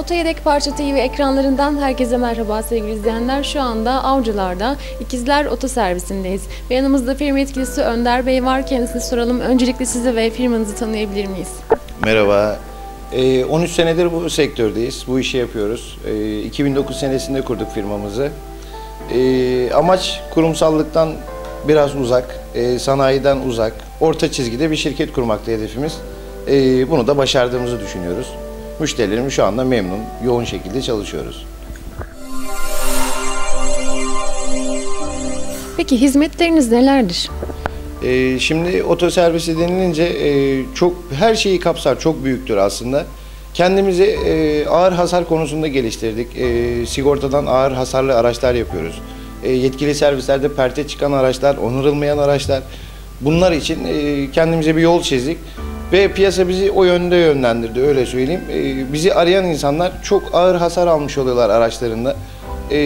Oto Yedek Parça TV ekranlarından herkese merhaba sevgili izleyenler. Şu anda Avcılar'da İkizler Oto Servisindeyiz. Ve yanımızda firma yetkilisi Önder Bey var. Kendisine soralım. Öncelikle sizi ve firmanızı tanıyabilir miyiz? Merhaba. Ee, 13 senedir bu sektördeyiz. Bu işi yapıyoruz. Ee, 2009 senesinde kurduk firmamızı. Ee, amaç kurumsallıktan biraz uzak, e, sanayiden uzak, orta çizgide bir şirket kurmakta hedefimiz. Ee, bunu da başardığımızı düşünüyoruz. Müşterilerimiz şu anda memnun, yoğun şekilde çalışıyoruz. Peki hizmetleriniz nelerdir? Ee, şimdi otoservisi denilince e, çok her şeyi kapsar, çok büyüktür aslında. Kendimizi e, ağır hasar konusunda geliştirdik. E, sigortadan ağır hasarlı araçlar yapıyoruz. E, yetkili servislerde perte çıkan araçlar, onarılmayan araçlar. Bunlar için e, kendimize bir yol çizdik. Ve piyasa bizi o yönde yönlendirdi, öyle söyleyeyim. E, bizi arayan insanlar çok ağır hasar almış oluyorlar araçlarında. E,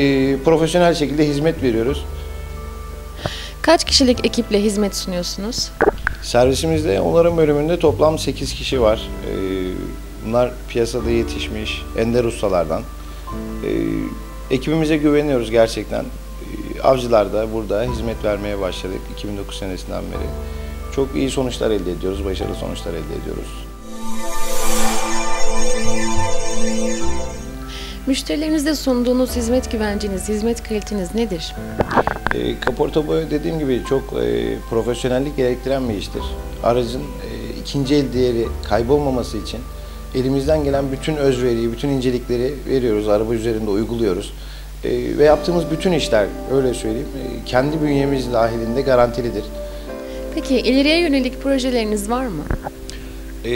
profesyonel şekilde hizmet veriyoruz. Kaç kişilik ekiple hizmet sunuyorsunuz? Servisimizde onarım bölümünde toplam 8 kişi var. Ee, Bunlar piyasada yetişmiş ender ustalardan. Ee, Ekibimize güveniyoruz gerçekten. Ee, Avcılar'da burada hizmet vermeye başladık 2009 senesinden beri. Çok iyi sonuçlar elde ediyoruz, başarılı sonuçlar elde ediyoruz. Müşterilerinize sunduğunuz hizmet güvenceniz, hizmet kaliteniz nedir? E, kaporta boya dediğim gibi çok e, profesyonellik gerektiren bir iştir. Aracın e, ikinci el değeri kaybolmaması için elimizden gelen bütün özveriyi, bütün incelikleri veriyoruz, araba üzerinde uyguluyoruz. E, ve yaptığımız bütün işler, öyle söyleyeyim, e, kendi bünyemiz dahilinde garantilidir. Peki ileriye yönelik projeleriniz var mı? E,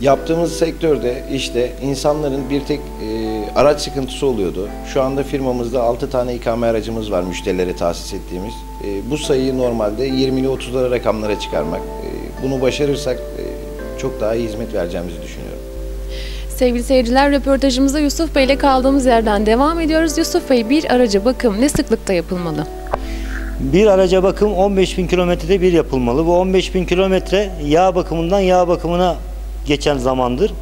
yaptığımız sektörde işte insanların bir tek e, araç sıkıntısı oluyordu. Şu anda firmamızda 6 tane ikame aracımız var müşterilere tahsis ettiğimiz. E, bu sayıyı normalde 20'li 30'lara rakamlara çıkarmak. E, bunu başarırsak e, çok daha iyi hizmet vereceğimizi düşünüyorum. Sevgili seyirciler röportajımıza Yusuf Bey ile kaldığımız yerden devam ediyoruz. Yusuf Bey bir araca bakım ne sıklıkta yapılmalı? Bir araca bakım 15 bin kilometrede bir yapılmalı. Bu 15 bin kilometre yağ bakımından yağ bakımına geçen zamandır.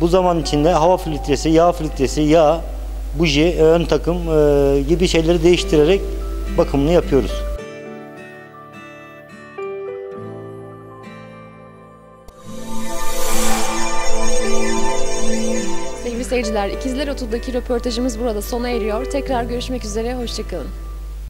Bu zaman içinde hava filtresi, yağ filtresi, yağ, buji, ön takım e, gibi şeyleri değiştirerek bakımını yapıyoruz. Sevgili seyirciler İkizler Oto'daki röportajımız burada sona eriyor. Tekrar görüşmek üzere, hoşçakalın.